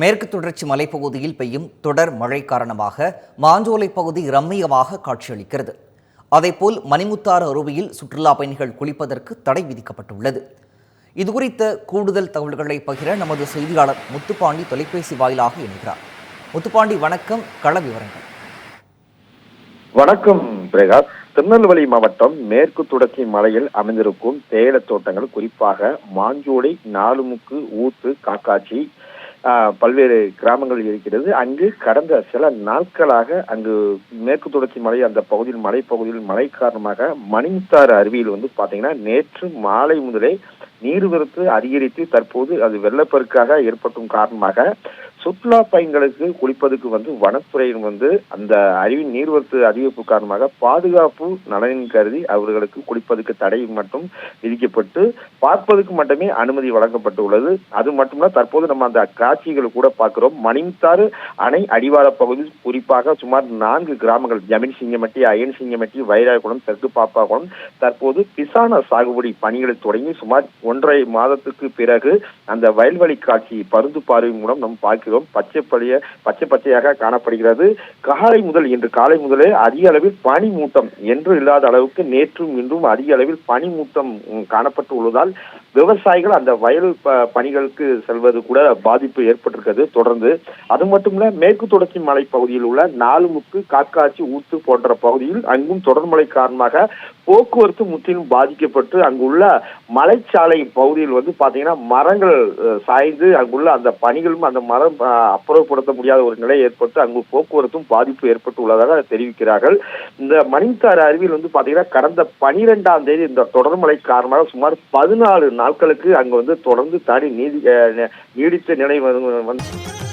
மேற்கு தொடர்ச்சி மலைப்பகுதியில் பெய்யும் தொடர் மழை காரணமாக மாஞ்சோலை பகுதி ரம்மியமாக காட்சியளிக்கிறது. அதேபோல் மணிமுத்தாறு அருவியில் சுற்றுலா பயணிகள் குளிப்பதற்கு தடை விதிக்கப்பட்டுள்ளது. இதுகுறித்த கூடுதல் தகவல்களை பகிர நமது செய்தியாளர் முத்துப்பாண்டி தொலைபேசி வாயிலாக இணைகிறார். முத்துப்பாண்டி வணக்கம். கள விவரங்கள். வணக்கம் பிரகாஷ். திருநெல்வேலி மாவட்டம் மேற்கு தொடர்ச்சி மலையில் அமைந்திருக்கும் தேயிலை தோட்டங்கள் குறிப்பாக மாஞ்சோலை நாலுமுக்கு ஊத்து காக்காட்சி பல்வேறு கிராமங்கள் இருக்கிறது. அங்கு கடந்த சில நாட்களாக அங்கு மேற்கு தொடர்ச்சி மலை அந்த பகுதியில் மலைப்பகுதியில் மழை காரணமாக மணிமுத்தாறு அருவியில் வந்து பாத்தீங்கன்னா நேற்று மாலை முதலே நீர்வரத்து அதிகரித்து தற்போது அது வெள்ளப்பெருக்காக ஏற்பட்டும் காரணமாக சுற்றுலா பயணிகளுக்கு குளிப்பதற்கு வந்து வனத்துறையின் வந்து அந்த அருவின் நீர்வரத்து அதிகரிப்பு காரணமாக பாதுகாப்பு நலனின் கருதி அவர்களுக்கு குளிப்பதற்கு தடை மட்டும் விதிக்கப்பட்டு பார்ப்பதற்கு மட்டுமே அனுமதி வழங்கப்பட்டுள்ளது. அது மட்டுமல்ல தற்போது நம்ம அந்த காட்சிகளை கூட பார்க்கிறோம். மணிமுத்தாறு அணை அடிவார பகுதி குறிப்பாக சுமார் நான்கு கிராமங்கள் ஜமீன் சிங்கமட்டி அயன் சிங்கமட்டி வைராகுளம் தெற்கு பாப்பாகுளம் தற்போது பிசான சாகுபடி பணிகளை தொடங்கி சுமார் ஒன்றரை மாதத்துக்கு பிறகு அந்த வயல்வெளி காட்சி பருந்து பார்வை மூலம் நாம் பார்க்கிறோம். பச்சை பழைய பச்சை பச்சையாக காணப்படுகிறது. காலை முதல் இன்று காலை முதலே அதிக அளவில் பனி மூட்டம் என்று இல்லாத அளவுக்கு நேற்றும் இன்றும் அதிக அளவில் பனிமூட்டம் காணப்பட்டு உள்ளதால் விவசாயிகள் அந்த வயல் ப- பணிகளுக்கு செல்வது கூட பாதிப்பு ஏற்பட்டிருக்கிறது தொடர்ந்து. அது மட்டும் இல்ல மேற்கு தொடர்ச்சி மலை பகுதியில் உள்ள நாலுமுக்கு காக்காச்சி ஊத்து போன்ற பகுதியில் அங்கும் தொடர் மழை காரணமாக போக்குவரத்து முற்றிலும் பாதிக்கப்பட்டு அங்குள்ள மலைச்சாலை பகுதியில் வந்து பாத்தீங்கன்னா மரங்கள் சாய்ந்து அங்குள்ள அந்த பணிகளும் அந்த மரம் அப்புறப்படுத்த முடியாத ஒரு நிலை ஏற்பட்டு அங்கு போக்குவரத்தும் பாதிப்பு ஏற்பட்டு உள்ளதாக தெரிவிக்கிறார்கள். இந்த மணித்தாறு அருவியில் வந்து பாத்தீங்கன்னா கடந்த பனிரெண்டாம் தேதி இந்த தொடர்மழை காரணமாக சுமார் பதினாலு நாட்களுக்கு அங்கு வந்து தொடர்ந்து தனி நீதி நீடித்த நிலை வந்து